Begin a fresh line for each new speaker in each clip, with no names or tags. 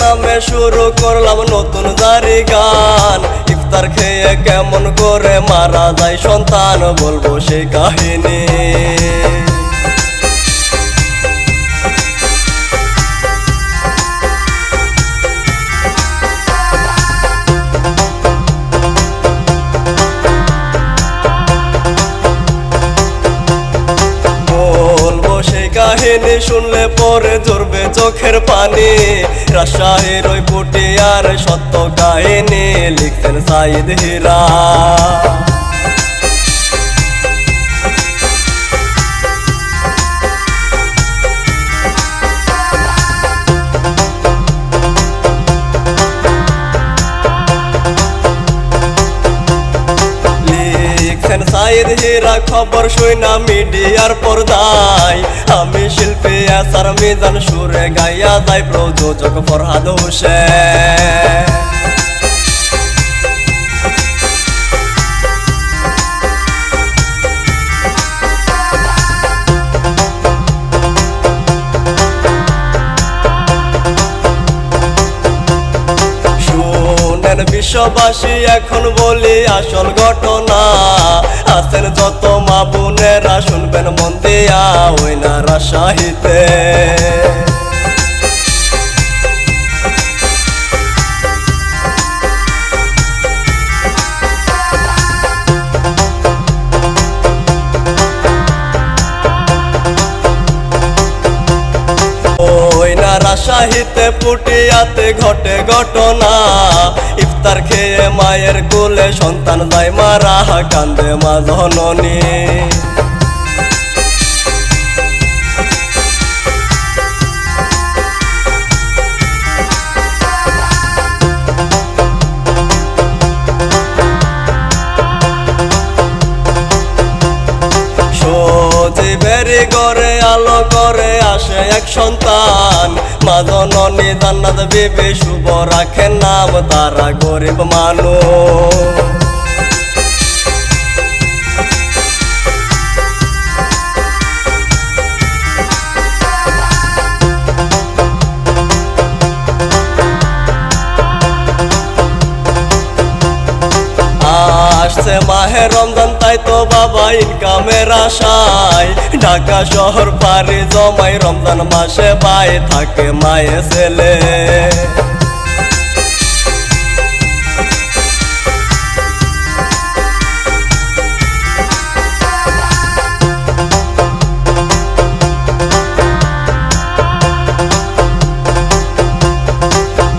নামে শুরু করলাম নতুন জারি গান। ইফতার খেয়ে কেমন করে মারা যায় সন্তান বলব সেই কাহিনী। কাহিনী শুনলে পরে ঝরবে চোখের পানি। রাজশাহীর ওই পুটিয়ার সত্য কাহিনী লিখতেন সাইদ হীরা। সাইদ হীরা খবর শুই না মিডিয়ার পর্দায়। আমি শিল্পী আসার মিজান, সুরে গাইয়া যাই প্রযোজক ফরহাদ হোসেন। বিশ্ববাসী এখন বলি আসল ঘটনা। আছেন যত মা বোনেরা শুনবেন মন দিয়া ওই না রাজশাহীতে রাজশাহীতে পুটিয়াতে ঘটে ঘটনা। ইফতার খেয়ে মায়ের কোলে সন্তান যায় মারা, কান্দে মা সজীবের ঘরে আলো করে আসে এক সন্তান। মা জননী বিবি শুভ রাখেন নাম তারা গরিব মানুষ আসছে মাহে রমজান, তাই তো বাবা ইনকামের আশায়। ঢাকা শহর পারি জমাই রমজান মাসে পায়, থাকে মায়ে ছেলে।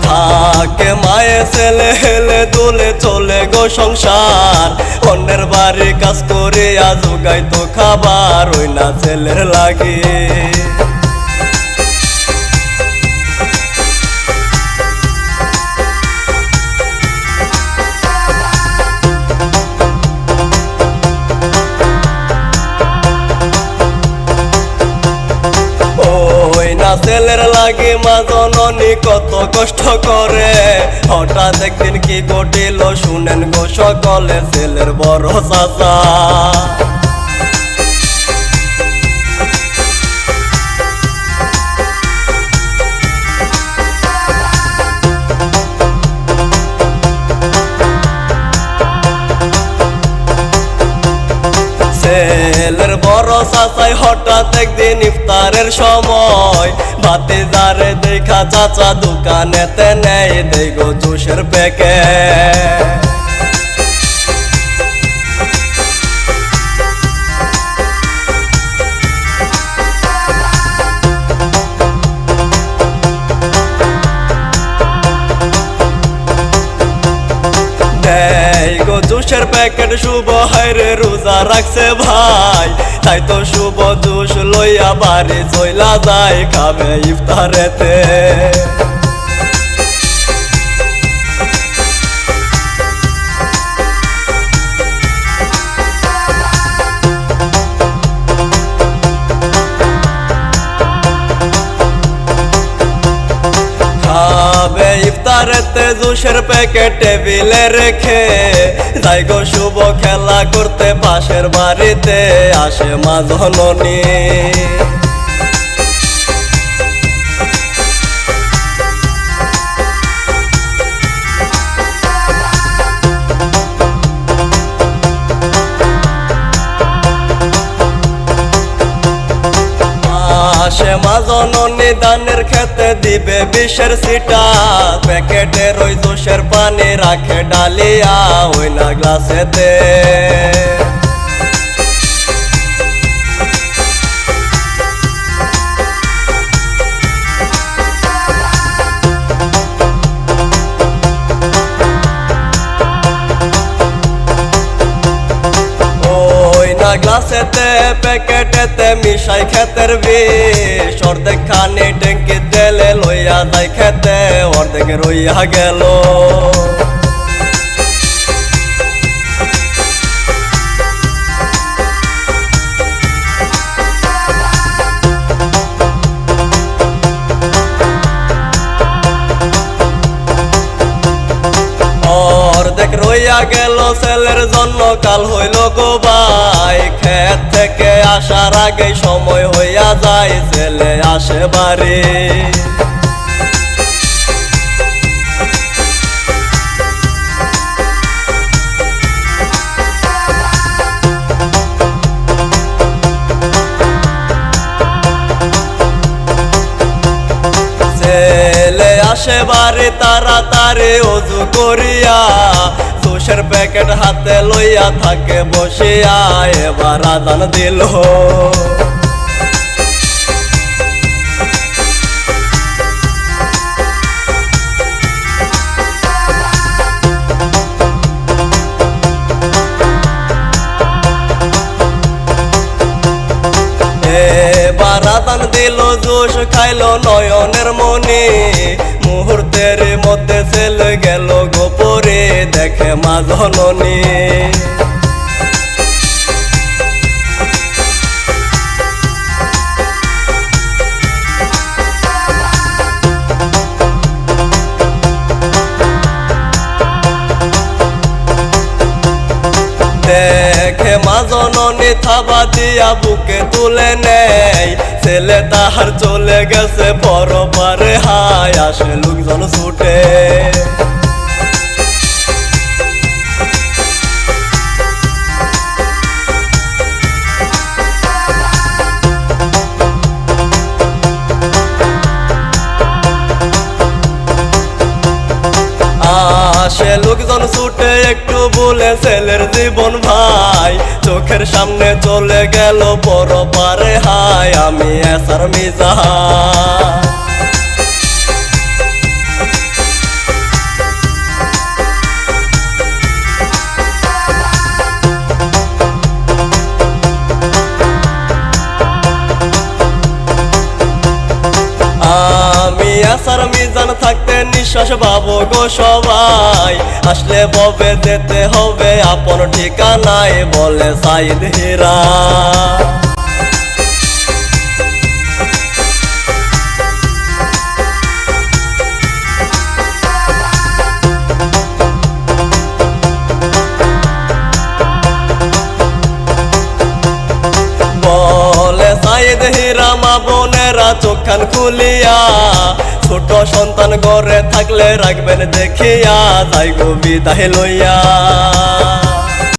থাকে মায়ে ছেলে, হেলে দোলে চলে গো সংসার। অন্যের বাড়ি কাজ করে আজ তো খাবার ওই না ছেলের লাগে। ছেলের লাগে মা জননী কত কষ্ট করে। হঠাৎ একদিন কি ঘটিল শুনেন গো সকলে ছেলের বড় চাচা। হঠাৎ একদিন ইফতারের সময় ভাতে যারে দেখা চাচা দোকানেতে নেই দেখো জুসের প্যাকেট দেয় গো জুসের প্যাকেট শুভ হায়রে রোজা রাখছে ভাই। তাই তো শুভ জুস লইয়া বাড়ি চইলা যায় খাবে ইফতারেতে। প্যাকেটে প্যাকেট টেবিলে রেখে যাই গো শুভ খেলা করতে পাশের বাড়িতে আসে মা জননী আসে মা জননী দানের খেতে দিবে বিষের সিটা। প্যাকেটের ওই দোষের পানি, রাখে ডালিয়া, ওই না গ্লাসেতে। ওই না মিশাই খেতের বিষ। অর্ধেক খানে ট্যাঙ্কি দেলে লইয়া যাই খেতে অর্ধেক রইয়া গেল। ছেলের জন্য কাল হইল গো ভাই। ক্ষেত থেকে আসার আগে সময় হইয়া যায় ছেলে আসে বাড়ি। আসে বাড়ি, তাড়াতাড়ি অজু করিয়া তুষের প্যাকেট হাতে লইয়া থাকে বসিয়া, এবার আদান দিল। এবার আদান দিল জোশ খাইলো নয়নের মনে মুহূর্তের মধ্যে ছেলে গেল দেখে মা দেখে মা জননী থাবা দিয়া বুকে তুলে নেই ছেলে তাহার চলে গেছে বড় পারে হাই আসে লোকজন ছুটে একটু বলে, ছেলের জীবন ভাই, চোখের সামনে চলে গেল বড় পারে হাই, আমি এসার মিজা সবাই। আসলে ববে যেতে হবে, আপন ঠিকানায় বলে সাইদ হীরা। বলে সাইদ হীরা, মা বোনেরা চোখান খুলিয়া। ছোট সন্তান ঘরে থাকলে রাখবেন দেখিয়া তাই গো বিদায় লইয়া।